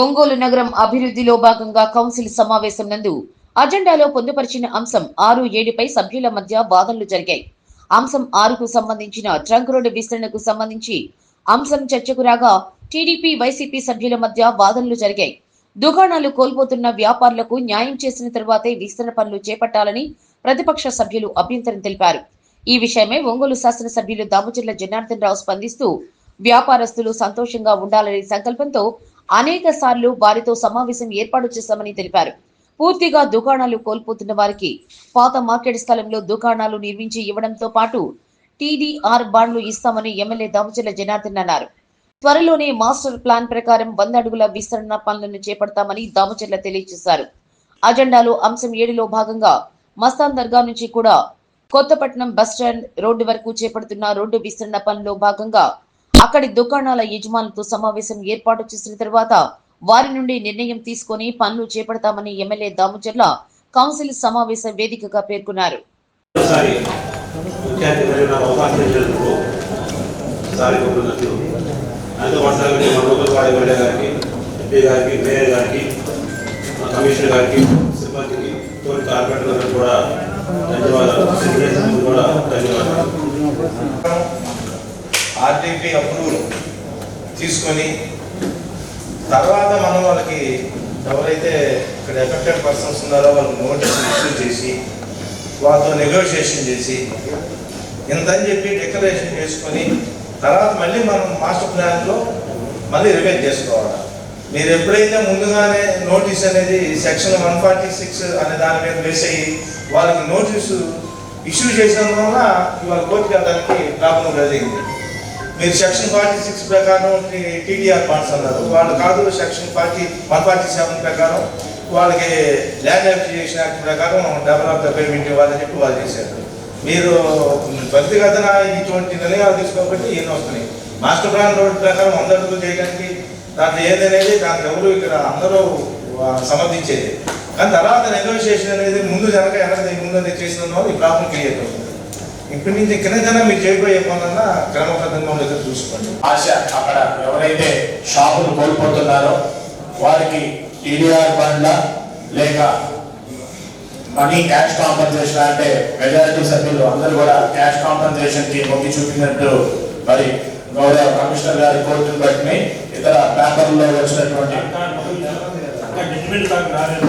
ఒంగోలు నగరం అభివృద్ధిలో భాగంగా కౌన్సిల్ సమావేశం నందు అజెండాలో పొందుపరిచిన అంశం ఆరు ఏడుపై సభ్యుల మధ్య వాదనలు జరిగాయి. అంశం ఆరుకు సంబంధించిన ట్రంక్ రోడ్డు విస్తరణకు సంబంధించి అంశం చర్చకు రాగా టీడీపీ వైసీపీ సభ్యుల మధ్య వాదనలు జరిగాయి. దుకాణాలు కోల్పోతున్న వ్యాపారులకు న్యాయం చేసిన తర్వాతే విస్తరణ పనులు చేపట్టాలని ప్రతిపక్ష సభ్యులు అభ్యంతరం తెలిపారు. ఈ విషయమై ఒంగోలు శాసనసభ్యులు దామచర్ల జనార్దన్ రావు స్పందిస్తూ వ్యాపారస్తులు సంతోషంగా ఉండాలనే సంకల్పంతో అనేక సార్లు వారితో సమావేశం ఏర్పాటు చేశామని తెలిపారు. పూర్తిగా దుకాణాలు కోల్పోతున్న వారికి పాత మార్కెట్ స్థలంలో దుకాణాలు నిర్మించి ఇవ్వడంతో పాటు టీడీఆర్ బాండ్లు ఇస్తామని ఎమ్మెల్యే దామచర్ల జనార్దన్ అన్నారు. త్వరలోనే మాస్టర్ ప్లాన్ ప్రకారం వంద అడుగుల విస్తరణ పనులను చేపడతామని దామచర్ల తెలియజేశారు. అజెండాలో అంశం ఏడులో భాగంగా మస్తాన్ దర్గా నుంచి కూడా కొత్తపట్నం బస్ స్టాండ్ రోడ్డు వరకు చేపడుతున్న రోడ్డు విస్తరణ పనిలో భాగంగా అక్కడి దుకాణాల యజమానులతో సమావేశం ఏర్పాటు చేసిన తర్వాత వారి నుండి నిర్ణయం తీసుకొని పనులు చేపడతామని ఎమ్మెల్యే దామచర్ల కౌన్సిల్ సమావేశ వేదికగా పేర్కొన్నారు. కమిషనర్ గారికి సిబ్బందికి తోటి కూడా ధన్యవాదాలు కూడా ధన్యవాదాలు. ఆర్టీపీ అప్రూవల్ తీసుకొని తర్వాత మనం వాళ్ళకి ఎవరైతే ఇక్కడ ఎఫెక్టెడ్ పర్సన్స్ ఉన్నారో వాళ్ళకి నోటీస్ ఇష్యూ చేసి వాళ్ళతో నెగోషియేషన్ చేసి ఇంతని చెప్పి డిక్లరేషన్ చేసుకొని తర్వాత మళ్ళీ మనం మాస్టర్ ప్లాన్లో మళ్ళీ రివైజ్ చేసుకోవాలి. మీరు ఎప్పుడైతే ముందుగానే నోటీస్ అనేది సెక్షన్ వన్ ఫార్టీ సిక్స్ అనే దాని మీద వేసేయి వాళ్ళకి నోటీసు ఇష్యూ చేసిన వల్ల ఇవాళ కోర్టుకి వెళ్ళడానికి ప్రాబ్లం జరిగింది. మీరు సెక్షన్ ఫార్టీ సిక్స్ ప్రకారం టీడీఆర్ బాండ్స్ అన్నారు. వాళ్ళు కాదు section forty one forty seven ప్రకారం వాళ్ళకి ల్యాండ్ అప్లికేషన్ యాక్ట్ ప్రకారం డెవలప్ ద పేమెంట్ ఇవ్వాలని చెప్పి వాళ్ళు చేశారు. మీరు వ్యక్తిగతన ఇటువంటి నిర్ణయాలు తీసుకోబట్టి ఈయన వస్తున్నాయి. మాస్టర్ ప్లాన్ రోడ్ ప్రకారం అందరూ చేయడానికి దాంట్లో ఏదనేది దాంట్లో ఎవరు ఇక్కడ అందరూ సమర్థించేది? కానీ తర్వాత నెగోషియేషన్ అనేది ముందు జరగ వెనక ముందు చేసిన వాళ్ళు ఈ ప్రాబ్లం క్రియేట్ అవుతుంది. ఇప్పటి నుంచి కింద మీరు చేయబోయే పనులన్నా క్రమబద్ధంగా ఉండేది చూసుకోండి. ఆశ అక్కడ ఎవరైతే షాపులు కోల్పోతున్నారో వారికి టీడీఆర్ బండ్ల లేక మనీ క్యాష్ కాంపన్సేషన్ అంటే మెజారిటీ సభ్యులు అందరూ కూడా క్యాష్ కాంపన్సేషన్కి మొగ్గి చూపినట్టు మరి గౌరవ కమిషనర్ గారి కోర్టును బట్టి ఇతర పేపర్లో వచ్చినటువంటి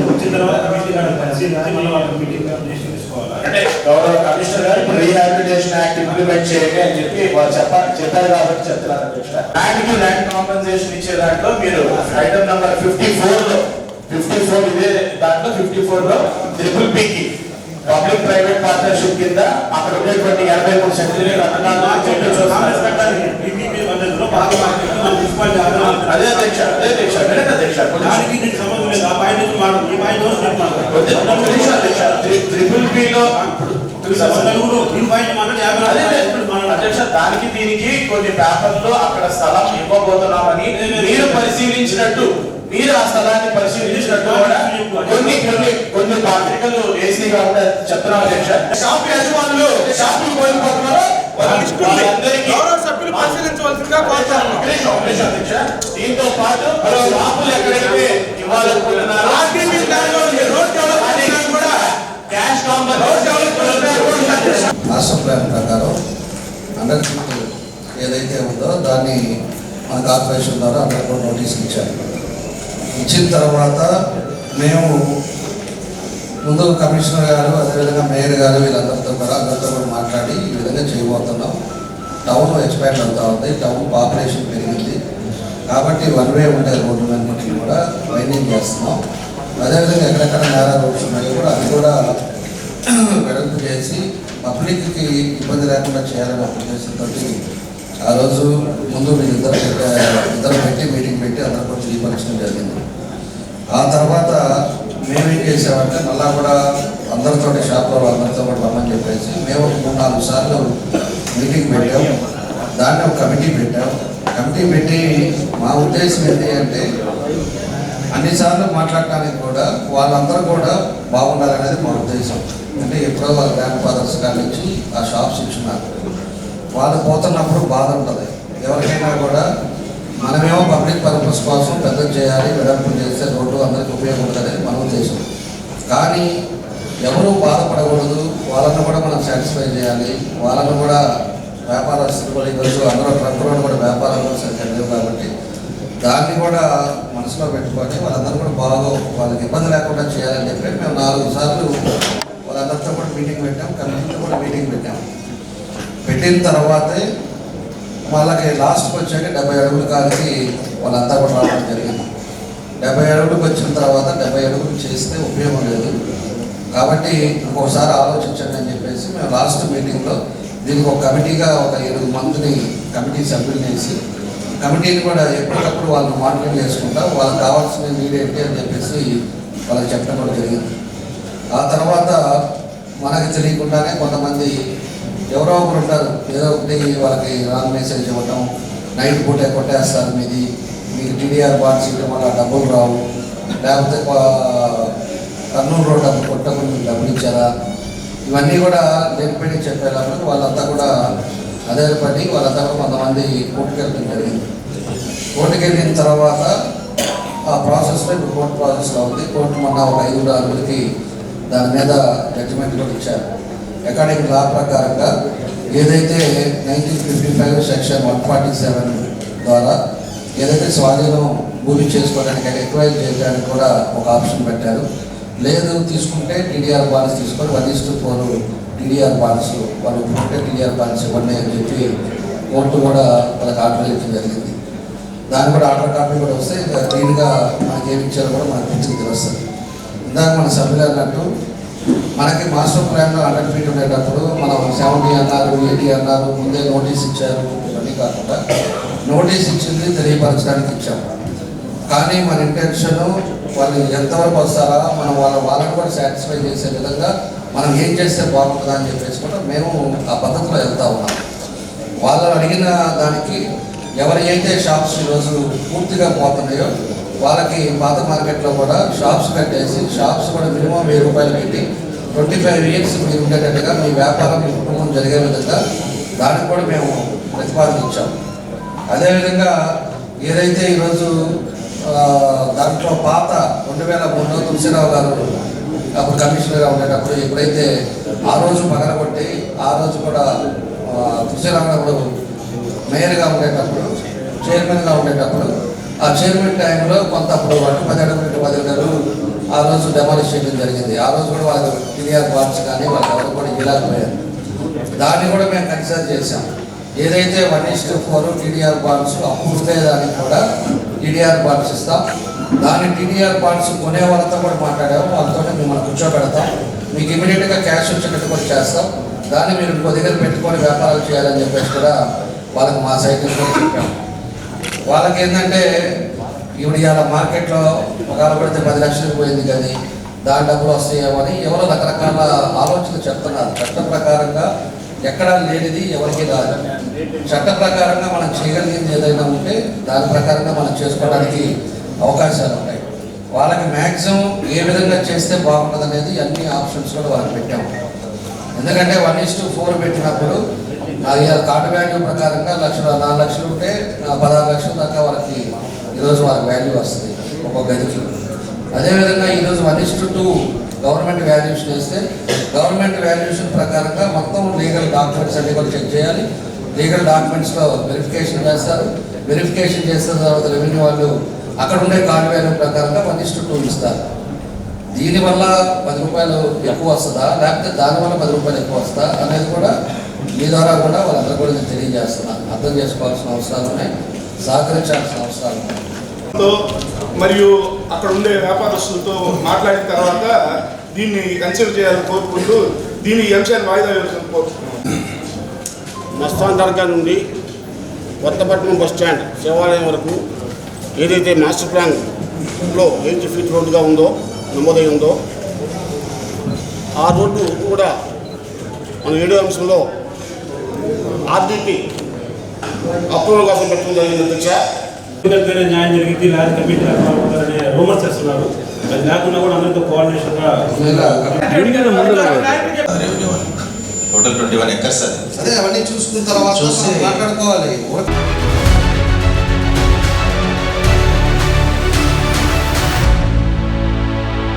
వచ్చిన తర్వాత అంటే గౌరవ కమిషనర్ గారు ఇప్పుడు రీహాబిలిటేషన్ యాక్ట్ ఇంప్లిమెంట్ చేయండి అని చెప్పి వాళ్ళు చెప్ప చెప్పారు కాబట్టి చెప్తున్నారు అధ్యక్ష. ల్యాండ్కి ల్యాండ్ కాంపన్సేషన్ ఇచ్చే దాంట్లో మీరు ఐటమ్ నంబర్ ఫిఫ్టీ ఫోర్లో ఫిఫ్టీ ఫోర్ ఇదే దాంట్లో ఫిఫ్టీ ఫోర్లో ట్రిపుల్ పి కి పబ్లిక్ ప్రైవేట్ పార్ట్నర్షిప్ కింద అక్కడ ఉండేటువంటి ఎనభై మూడు సెంట్లు PPP పద్ధతిలో పాత అదే అధ్యక్ష అదే అధ్యక్ష అధ్యక్ష దానికి దీనికి సంబంధం లేదు ఆ పాయింట్ నుంచి ఈ పాయింట్ నుంచి నేను మాట్లాడతాను. ట్రిపుల్ నలుగురు ఈ పాయింట్ మాట్లాడి యాభై అదే అధ్యక్ష దానికి దీనికి కొన్ని పేపర్లో అక్కడ స్థలం ఇవ్వబోతున్నామని మీరు పరిశీలించినట్టు మీరు ఆ స్థలాన్ని పరిశీలించినట్టు కూడా కొన్ని కొన్ని కొన్ని పత్రికలు వేసి కాబట్టి చెప్తున్నాం అధ్యక్ష షాప్ యజమానులు షాపులు కోల్పోతున్నారు వాళ్ళందరికీ సభ్యులు పరిశీలించవలసిందిగా కోరుతాను ఒక్క నిమిషం, ఒక్క నిమిషం అధ్యక్ష దీంతో పాటు షాపులు ఎక్కడైతే ఇవ్వాలనుకుంటున్నారో ఆర్టీపీ ప్లాన్లో ఈ రోడ్ డెవలప్మెంట్ ప్లాన్ కూడా క్యాష్ రోడ్ డెవలప్మెంట్ ప్లాన్ కూడా ఉంది అధ్యక్ష. మాస్టర్ ప్లాన్ ప్రకారం అండర్ ఏదైతే ఉందో దాన్ని మన కార్పొరేషన్ ద్వారా అందరికీ నోటీస్ ఇచ్చారు. ఇచ్చిన తర్వాత మేము ముందు కమిషనర్ గారు అదేవిధంగా మేయర్ గారు వీళ్ళందరితో కూడా అందరితో కూడా మాట్లాడి ఈ టౌన్ ఎక్స్పాండ్ అవుతూ ఉంది. టౌన్ పాపులేషన్ పెరిగింది. కాబట్టి వన్ వే ఉండే రోడ్లన్నింటినీ కూడా మెయింటైన్ చేస్తున్నాం. అదేవిధంగా ఎక్కడెక్కడ నేరా రోడ్స్ ఉన్నాయో కూడా అది కూడా వెడల్పు చేసి పబ్లిక్కి ఇబ్బంది లేకుండా చేయాలనే ఉద్దేశంతో ఆ రోజు ముందు మీరు ఇద్దరు ఇద్దరు పెట్టి మీటింగ్ పెట్టి అందరూ కూడా తెలియపరచడం జరిగింది. ఆ తర్వాత మేమేం చేసామంటే మళ్ళా కూడా అందరితో షాప్లో అందరితో కూడా రమ్మని చెప్పేసి మేము ఒక మూడు నాలుగు సార్లు మీటింగ్ పెట్టాం. దాన్ని ఒక కమిటీ పెట్టాం. కమిటీ పెట్టి మా ఉద్దేశం ఏంటి అంటే అన్నిసార్లు మాట్లాడటానికి కూడా వాళ్ళందరూ కూడా బాగుండాలనేది మా ఉద్దేశం. అంటే ఎప్పుడో వాళ్ళ గ్రాండ్ ఫాదర్స్ కాడి నుంచి ఆ షాప్స్ ఇచ్చినారు వాళ్ళు పోతున్నప్పుడు బాధ ఉంటుంది. ఎవరికైనా కూడా మనమేమో పబ్లిక్ పర్పస్ కోసం పెద్ద చేయాలి వెడల్పు చేస్తే రోడ్డు అందరికి ఉపయోగపడుతుంది మన ఉద్దేశం. కానీ ఎవరూ బాధపడకూడదు. వాళ్ళని కూడా మనం సాటిస్ఫై చేయాలి. వాళ్ళను కూడా వ్యాపారస్తులు కూడా ఈరోజు అందరూ ట్రక్కులో కూడా వ్యాపారం సరిగ్గా లేవు కాబట్టి దాన్ని కూడా మనసులో పెట్టుకొని వాళ్ళందరూ కూడా బాగా వాళ్ళకి ఇబ్బంది లేకుండా చేయాలని చెప్పి మేము నాలుగు సార్లు వాళ్ళందరితో కూడా మీటింగ్ పెట్టాం కమిటీతో కూడా మీటింగ్ పెట్టాం. పెట్టిన తర్వాతే వాళ్ళకి లాస్ట్కి వచ్చాక డెబ్బై అడుగుల కాడికి వాళ్ళంతా కూడా రావడం జరిగింది. డెబ్బై అడుగులకు వచ్చిన తర్వాత డెబ్బై అడుగులు చేస్తే ఉపయోగం లేదు. కాబట్టి ఇంకోసారి ఆలోచించండి అని చెప్పేసి మేము లాస్ట్ మీటింగ్లో దీనికి ఒక కమిటీగా ఒక ఎనిమిది మందిని కమిటీ సభ్యులు చేసి కమిటీని కూడా ఎప్పటికప్పుడు వాళ్ళని మార్కెట్ చేసుకుంటా వాళ్ళకి కావాల్సిన నీడ్ ఏంటి అని చెప్పేసి వాళ్ళకి చెప్పడం కూడా జరిగింది. ఆ తర్వాత మనకి తెలియకుండానే కొంతమంది ఎవరో ఒకరు ఉంటారు. ఏదో ఒకటి వాళ్ళకి రాంగ్ మెసేజ్ ఇవ్వటం నైట్ పూటే కొట్టేస్తారు మీది మీకు టీడీఆర్ బాండ్స్ ఇవ్వడం వల్ల డబ్బులు రావు. లేకపోతే కర్నూలు రోడ్ డబ్బు కొట్టకుండా డబ్బులు ఇచ్చారా ఇవన్నీ కూడా లేపడి చెప్పేటప్పుడు వాళ్ళంతా కూడా అదే పని వాళ్ళంతా కూడా కొంతమంది కోర్టుకు వెళ్ళడం జరిగింది కోర్టుకు వెళ్ళిన తర్వాత ఆ ప్రాసెస్లో ఇప్పుడు కోర్టు ప్రాసెస్లో ఉంది. కోర్టు మొన్న ఒక ఐదుగురు ఆరుగురికి దాని మీద జడ్జిమెంట్ కూడా ఇచ్చారు. అకాడమిక్ లా ప్రకారంగా ఏదైతే nineteen fifty five section one forty seven ద్వారా ఏదైతే స్వాధీనం భూమి చేసుకోవడానికి ఎక్వైర్ చేయడానికి కూడా ఒక ఆప్షన్ పెట్టారు. లేదు తీసుకుంటే టీడీఆర్ బాండ్స్ తీసుకొని one is four TDR bonds వాళ్ళు ఒప్పుకుంటే టీడీఆర్ బాండ్స్ ఇవ్వండి అని చెప్పి కోర్టు కూడా వాళ్ళకి ఆర్డర్ ఇవ్వడం జరిగింది. దాని కూడా ఆర్డర్ కాపీ కూడా వస్తే ఇంకా క్లీన్గా మనకి ఏమి ఇచ్చారో కూడా మనకి పిచ్చికి తెలుస్తుంది. ఇందాక మన సభ్యులు అన్నట్టు మనకి మాస్టర్ ప్లాన్లో హండ్రెడ్ ఫీట్ ఉండేటప్పుడు మనం సెవెంటీ అన్నారు ఎయిటీ అన్నారు ముందే నోటీస్ ఇచ్చారు ఇవన్నీ కాకుండా నోటీస్ ఇచ్చింది తెలియపరచడానికి ఇచ్చాము కానీ మన ఇంటెన్షను వాళ్ళు ఎంతవరకు వస్తారా మనం వాళ్ళ వాళ్ళని కూడా సాటిస్ఫై చేసే విధంగా మనం ఏం చేస్తే బాగుంటుందా అని చెప్పేసి కూడా మేము ఆ పద్ధతిలో వెళ్తా ఉన్నాం. వాళ్ళు అడిగిన దానికి ఎవరి అయితే షాప్స్ ఈరోజు పూర్తిగా పోతున్నాయో వాళ్ళకి పాత మార్కెట్లో కూడా షాప్స్ కట్టేసి షాప్స్ కూడా మినిమం వెయ్యి రూపాయలు పెట్టి ట్వంటీ ఫైవ్ ఇయర్స్ మీరు ఉండేటట్టుగా మీ వ్యాపారం మీ కుటుంబం జరిగే విధంగా దానికి కూడా మేము ప్రతిపాదన అదేవిధంగా ఏదైతే ఈరోజు దాంట్లో పాత రెండు వేల మూడులో తులసిరావు గారు అప్పుడు కమిషనర్గా ఉండేటప్పుడు ఎప్పుడైతే ఆ రోజు పగలగొట్టి ఆ రోజు కూడా తులసిరావు గారు మేయర్గా ఉండేటప్పుడు చైర్మన్గా ఉండేటప్పుడు ఆ చైర్మన్ టైంలో కొంత అప్పుడు అటు పది అడుగులు పది అడుగులు ఆ రోజు డెమాలిష్ చేయడం జరిగింది. ఆ రోజు కూడా వాళ్ళకి ఫిర్యాదు బాండ్స్ కానీ వాళ్ళకి ఎవరు కూడా ఇలాగపోయారు దాన్ని కూడా మేము కన్సిడర్ చేశాం. ఏదైతే one is to four TDR bonds అప్పుడు దానికి కూడా టీడీఆర్ పార్ట్స్ ఇస్తాం దాని టీడీఆర్ పార్ట్స్ కొనే వాళ్ళతో కూడా మాట్లాడాము వాళ్ళతో మిమ్మల్ని కూర్చోబెడతాం మీకు ఇమీడియట్గా క్యాష్ వచ్చేటట్టు కూడా చేస్తాం. దాన్ని మీరు ఇంకో దగ్గర పెట్టుకొని వ్యాపారాలు చేయాలని చెప్పేసి కూడా వాళ్ళకి మా సైట్ నుంచి చెప్పాము వాళ్ళకి ఏంటంటే ఇప్పుడు ఇవాళ మార్కెట్లో ఒకవేళ పడితే పది లక్షలకు పోయింది కానీ దాని డబ్బులు వస్తాయేమో అని ఎవరో రకరకాల ఆలోచనలు చెప్తున్నారు. చట్టం ప్రకారంగా ఎక్కడా లేనిది ఎవరికి రాదు. చట్ట ప్రకారంగా మనం చేయగలిగింది ఏదైనా ఉంటే దాని ప్రకారంగా మనం చేసుకోవడానికి అవకాశాలు ఉంటాయి. వాళ్ళకి మ్యాక్సిమం ఏ విధంగా చేస్తే బాగుంటుంది అనేది అన్ని ఆప్షన్స్ కూడా వాళ్ళకి పెట్టాము ఎందుకంటే వన్ ఇస్ టు ఫోర్ పెట్టినప్పుడు అది కార్డు వాల్యూ ప్రకారంగా లక్ష నాలుగు లక్షలు ఉంటే పదహారు లక్షల దాకా వాళ్ళకి ఈరోజు వాళ్ళకి వాల్యూ వస్తుంది ఒక్కొక్క గదికి. అదేవిధంగా ఈరోజు one is to two government valuation వేస్తే గవర్నమెంట్ వాల్యుయేషన్ ప్రకారంగా మొత్తం లీగల్ డాక్యుమెంట్స్ అన్ని కూడా చెక్ చేయాలి. లీగల్ డాక్యుమెంట్స్లో వెరిఫికేషన్ చేస్తారు వెరిఫికేషన్ చేసిన తర్వాత రెవెన్యూ వాళ్ళు అక్కడ ఉండే కాన్వేయర్ ప్రకారంగా వన్ ఇస్ టూ ఇస్తారు. దీనివల్ల పది రూపాయలు ఎక్కువ వస్తుందా? లేకపోతే దానివల్ల పది రూపాయలు ఎక్కువ వస్తుందా? అనేది కూడా మీ ద్వారా కూడా వాళ్ళందరూ కూడా నేను తెలియజేస్తున్నాను అర్థం చేసుకోవాల్సిన అవసరాలు ఉన్నాయి. సహకరించాల్సిన అవసరాలు ఉన్నాయి. మరియు అక్కడ ఉండే వ్యాపారస్తులతో మాట్లాడిన తర్వాత దీన్ని కన్సిడర్ చేయాలని కోరుకుంటూ దీన్ని ఈ అంశాన్ని వాయిదా వేయాలని కోరుకుంటున్నాను మస్తాన్ దర్గా నుండి కొత్తపట్నం బస్ స్టాండ్ శివాలయం వరకు ఏదైతే మాస్టర్ ప్లాన్లో ఎయిటీ ఫీట్ రోడ్డుగా ఉందో నమోదై ఉందో ఆ రోడ్డు కూడా మన ఏడో అంశంలో ఆర్డీపీ అప్రూవల్ కోసం పెట్టడం జరిగింది అధ్యక్ష. దగ్గర న్యాయం జరిగింది లేదా కమిటీ అనే రూమర్స్ చేస్తున్నారు. అది లేకుండా కూడా అందరితో కోఆర్డినేషన్గా టోటల్ ట్వంటీ వన్ ఎకర్స్ అది. అదే అవన్నీ చూసుకున్న తర్వాత మాట్లాడుకోవాలి.